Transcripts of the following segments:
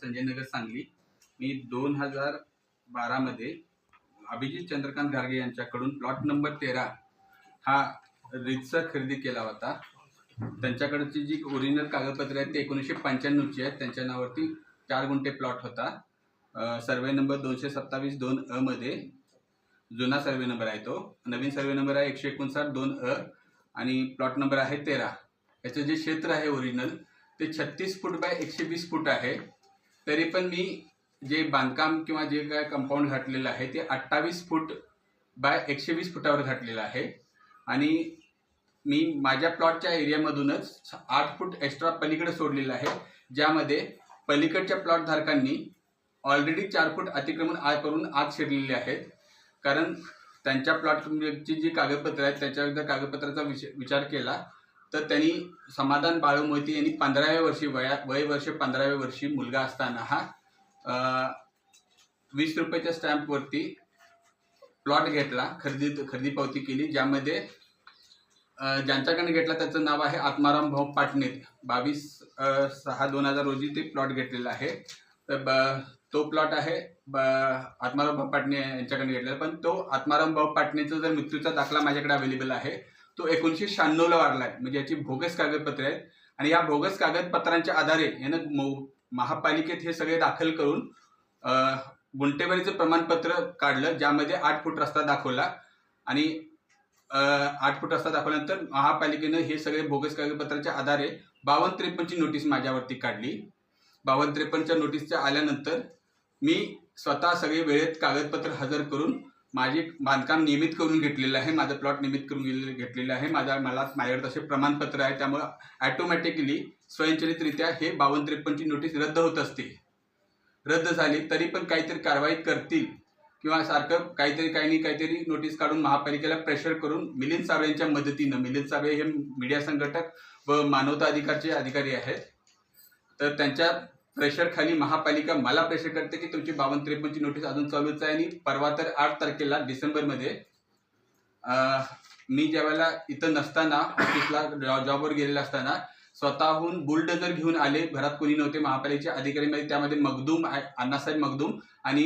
संजयनगर सांगली. मी दोन हजार बारामध्ये अभिजित चंद्रकांत गार्गे यांच्याकडून प्लॉट नंबर तेरा हा रितसर खरेदी केला होता. त्यांच्याकडची जी ओरिजिनल कागदपत्रे आहेत ते एकोणीसशे पंच्याण्णवची आहेत. त्यांच्या नावावरती चार गुंठे प्लॉट होता. सर्वे नंबर दोनशे सत्तावीस दोन अमध्ये जुना सर्वे नंबर आहे तो. नवीन सर्वे नंबर आहे एकशे एकोणसाठ दोन अ आणि प्लॉट नंबर आहे तेरा. याचं जे क्षेत्र आहे ओरिजिनल ते छत्तीस फूट बाय एकशे वीस फूट आहे. तरी पण मी जे बांधकाम किंवा जे काय कंपाऊंड घातलेलं आहे ते अठ्ठावीस फूट बाय एकशे वीस फुटावर घातलेलं आहे. आणि मी माझ्या प्लॉटच्या एरियामधूनच आठ फूट एक्स्ट्रा पलीकडे सोडलेलं आहे ज्यामध्ये पलीकडच्या प्लॉट धारकांनी ऑलरेडी चार फूट अतिक्रमण आ करून आत शिरलेले आहेत. कारण त्यांच्या प्लॉटची जी कागदपत्र आहेत त्याच्या कागदपत्राचा विच विचार केला तर त्यांनी समाधान बाळू मोहिते यांनी पंधराव्या वर्षी वया वय वर्ष पंधराव्या वर्षी मुलगा असताना हा वीस रुपयाच्या स्टॅम्पवरती प्लॉट घेतला खरेदी खरेदी पावती केली ज्यामध्ये ज्यांच्याकडे घेतला त्याचं नाव आहे आत्माराम भाऊ पाटणे बावीस सहा दोन हजार रोजी ते प्लॉट घेतलेला आहे. तर ब तो प्लॉट आहे ब आत्माराम भाऊ पाटणे यांच्याकडे घेतलेला. पण तो आत्माराम भाऊ पाटणेचा जर मृत्यूचा दाखला माझ्याकडे अवेलेबल आहे तो एकोणीसशे शहाण्णवला वाढलाय आहे म्हणजे याची भोगस कागदपत्रे आहेत. आणि या भोगस कागदपत्रांच्या आधारे यानं महापालिकेत हे सगळे दाखल करून गुंटेवारीचं प्रमाणपत्र काढलं ज्यामध्ये आठ फूट रस्ता दाखवला. आणि आठ फूट रस्ता दाखवल्यानंतर महापालिकेनं हे सगळे बोगस कागदपत्राच्या आधारे बावन्न त्रेपन्नची नोटीस माझ्यावरती काढली. बावन्न त्रेपन्नच्या नोटीसच्या आल्यानंतर मी स्वतः सगळे वेळेत कागदपत्र हजर करून माझे बांधकाम नियमित करून घेतलेलं आहे माझं प्लॉट नियमित करून गेले- घेतलेलं आहे. माझा मला माझ्याकडे तसे प्रमाणपत्र आहे त्यामुळं ॲटोमॅटिकली स्वयंचलितरित्या हे बावन्न त्रेपन्नची नोटीस रद्द होत असते. रद्द झाली तरी पण काहीतरी कारवाई करतील. किंवा सारखं काहीतरी काही नाही काहीतरी नोटीस काढून महापालिकेला प्रेशर करून मिलिंद साबळे यांच्या मदतीनं मिलिंद साबळे हे मीडिया संघटक व मानवता अधिकारचे अधिकारी आहेत. तर त्यांच्या प्रेशर खाली महापालिका मला प्रेशर करते की तुमची बावन्न त्रेपन्नची नोटीस अजून चालूच आहे आणि परवा तर आठ तारखेला डिसेंबरमध्ये मी ज्यावेळेला इथं नसताना ऑफिसला जॉ- जॉबवर गेलेला असताना स्वतःहून बुलडोजर घेऊन आले घरात कोणी नव्हते महापालिकेचे अधिकारी म्हणजे त्यामध्ये मगदूम अण्णासाहेब मगदूम आणि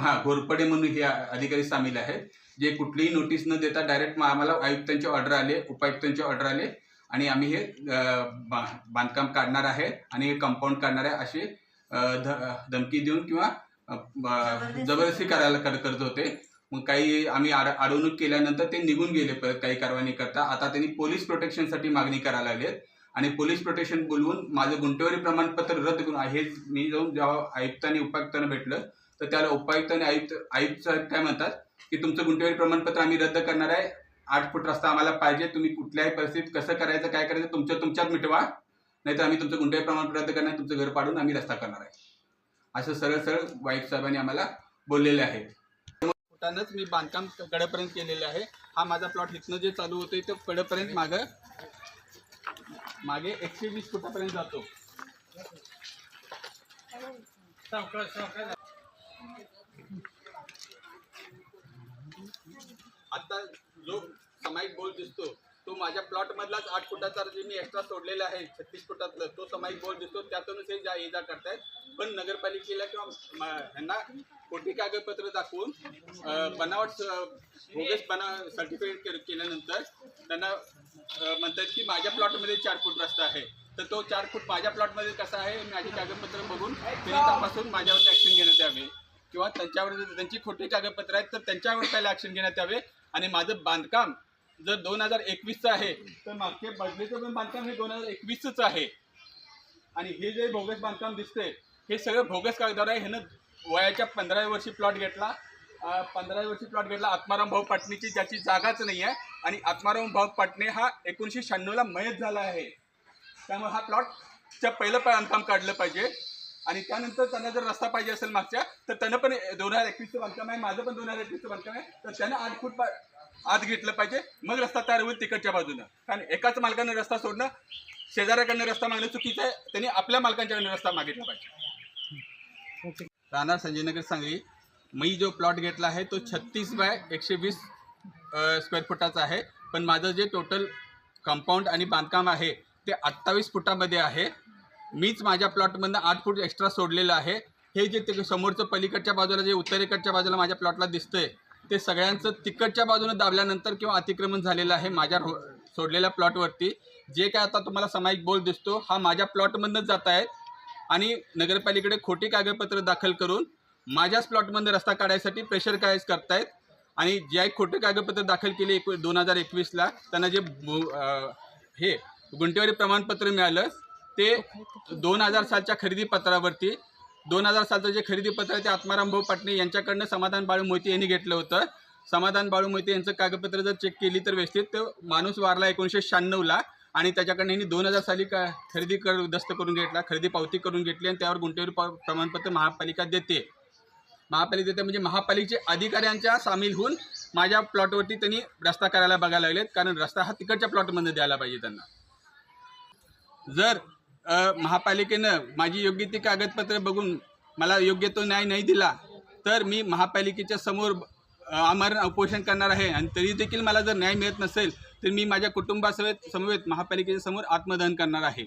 हा घोरपडे म्हणून हे अधिकारी सामील आहेत. जे कुठलीही नोटीस न देता डायरेक्ट आम्हाला आयुक्तांचे ऑर्डर आले उपायुक्तांचे ऑर्डर आले. आणि आम्ही हे बांधकाम काढणार आहे आणि हे कंपाऊंड काढणार आहे असे अं, ध- धमकी देऊन किंवा जबरदस्ती करायला कर- करत होते. मग काही आम्ही अडवणूक केल्यानंतर ते निघून गेले परत काही कारवाई न करता. आता त्यांनी पोलीस प्रोटेक्शनसाठी मागणी करायला लागलेत. आणि पोलीस प्रोटेक्शन बोलवून माझं गुंठेवारी प्रमाणपत्र रद्द करून हे मी जाऊन जेव्हा आयुक्त आणि उपायुक्तांना भेटलं तर त्याला उपायुक्त आणि आयुक्त आयुक्त साहेब काय म्हणतात की तुमचं गुंठेवारी प्रमाणपत्र आम्ही रद्द करणार आहे. आठ फूट रस्ता आम्हाला पाहिजे. तुम्ही कुठल्याही परिस्थितीत कसं करायचं काय करायचं तुमचं तुमच्यात मिटवा. नाहीतर आम्ही तुमचं गुंठेवारी प्रमाणपत्र रद्द करणार तुमचं घर पाडून आम्ही रस्ता करणार आहे. असं सरळ सरळ वाईट साहेबांनी आम्हाला बोललेले आहे. फुटानंच मी बांधकाम कडेपर्यंत केलेलं आहे. हा माझा प्लॉट इथनं जे चालू होतोय ते कडेपर्यंत मागं मागे एकशे वीस फुटापर्यंत जातो. आता जो समाईक बोल दिसतो तो माझ्या प्लॉटमधलाच आठ फुटाचा जे मी एक्स्ट्रा सोडलेला आहे छत्तीस फुटातलं तो समाईक बोल दिसतो. त्यातूनच हे जा ये जा करतायत. पण नगरपालिकेला किंवा ह्यांना खोटी कागदपत्र दाखवून बनावट स- बोगस बना सर्टिफिकेट केल्यानंतर त्यांना म्हणतात की माझ्या प्लॉटमध्ये चार फूट रस्ता आहे. तर तो चार फूट माझ्या प्लॉटमध्ये कसा आहे माझी कागदपत्र बघून त्यांनी तपासून माझ्यावर ॲक्शन घेण्यात यावे. किंवा त्यांच्यावर जर त्यांची खोटी कागदपत्र आहेत तर त्यांच्यावर पहिला ॲक्शन घेण्यात यावे. आणि माझं बांधकाम जर दोन हजार एकवीसचं आहे तर मागचे बदलीचं पण बांधकाम हे दोन हजार एकवीसच आहे. आणि हे जे भोगस बांधकाम दिसते हे सगळं भोगस कागदावर आहे. ह्यानं वयाच्या पंधराव्या वर्षी प्लॉट घेतला. पंधराव्या वर्षी प्लॉट घेतला आत्माराम भाऊ पाटणेची ज्याची जागाच नाही आहे. आणि आत्माराम भाऊ पाटणे हा एकोणीसशे शहाण्णवला मयत झाला आहे. त्यामुळे हा प्लॉटच्या पहिलं बांधकाम काढलं पाहिजे. आणि त्यानंतर त्यांना जर रस्ता पाहिजे असेल मागच्या तर त्यानं पण दोन हजार एकवीसचं बांधकाम आहे माझं पण दोन हजार एकवीसचं बांधकाम आहे तर त्यानं आठ फूट पा- आत घेतलं पाहिजे मग रस्ता तयार होईल तिकडच्या बाजूनं. कारण एकाच मालकानं रस्ता सोडणं शेजाऱ्याकडनं रस्ता मागणं चुकीचं आहे त्यांनी आपल्या मालकांच्याकडनं रस्ता मागितला पाहिजे. राहणार संजयनगर सांगली. मी जो प्लॉट घेतला आहे तो छत्तीस बाय एकशे वीस स्क्वेअर फुटाचा आहे. पण माझं जे टोटल कंपाऊंड आणि बांधकाम आहे ते अठ्ठावीस फुटामध्ये आहे. मीच माझ्या प्लॉटमधनं आठ फूट एक्स्ट्रा सोडलेलं आहे. हे जे ते समोरचं पलीकडच्या बाजूला जे उत्तरेकडच्या बाजूला माझ्या प्लॉटला दिसतंय ते सगळ्यांचं तिकडच्या बाजूनं दाबल्यानंतर किंवा अतिक्रमण झालेलं आहे माझ्या रो सोडलेल्या प्लॉटवरती. जे काय आता तुम्हाला सामायिक बोल दिसतो हा माझ्या प्लॉटमधनंच जात आहेत आणि नगरपालिकेकडे खोटी कागदपत्र दाखल करून माझ्याच प्लॉटमधनं रस्ता काढायसाठी प्रेशर कायच करतायत? आणि जे खोटे कागदपत्र दाखल केले एक दोन हजार एकवीसला त्यांना जे हे गुंटेवारी प्रमाणपत्र मिळालं ते दोन हजार सालच्या खरेदी पत्रावरती दोन हजार सालचं जे खरेदी पत्र आहे ते आत्माराम भाऊ पाटणे यांच्याकडनं समाधान बाळू मोहिते यांनी घेतलं होतं. समाधान बाळू मोहिते यांचं कागदपत्र जर चेक केली तर व्यवस्थित तो माणूस वारला एकोणीसशे शहाण्णवला आणि त्याच्याकडनं यांनी दोन हजार साली का खरेदी कर दस्त करून घेतला खरेदी पावती करून घेतली आणि त्यावर गुंठेवारी प- प्रमाणपत्र महापालिका देते. महापालिका देते म्हणजे महापालिकेचे अधिकाऱ्यांच्या सामील होऊन माझ्या प्लॉटवरती त्यांनी रस्ता करायला बघायला लागलेत. कारण रस्ता हा तिकडच्या प्लॉटमध्ये द्यायला पाहिजे त्यांना. जर महापालिकेनं माझी योग्य ती कागदपत्र बघून मला योग्य तो न्याय नाही दिला तर मी महापालिकेच्या समोर आमरण उपोषण करणार आहे. आणि तरी देखील मला जर न्याय मिळत नसेल तर मी माझ्या कुटुंबासमेत समवेत महापालिकेच्या समोर आत्मदहन करणार आहे.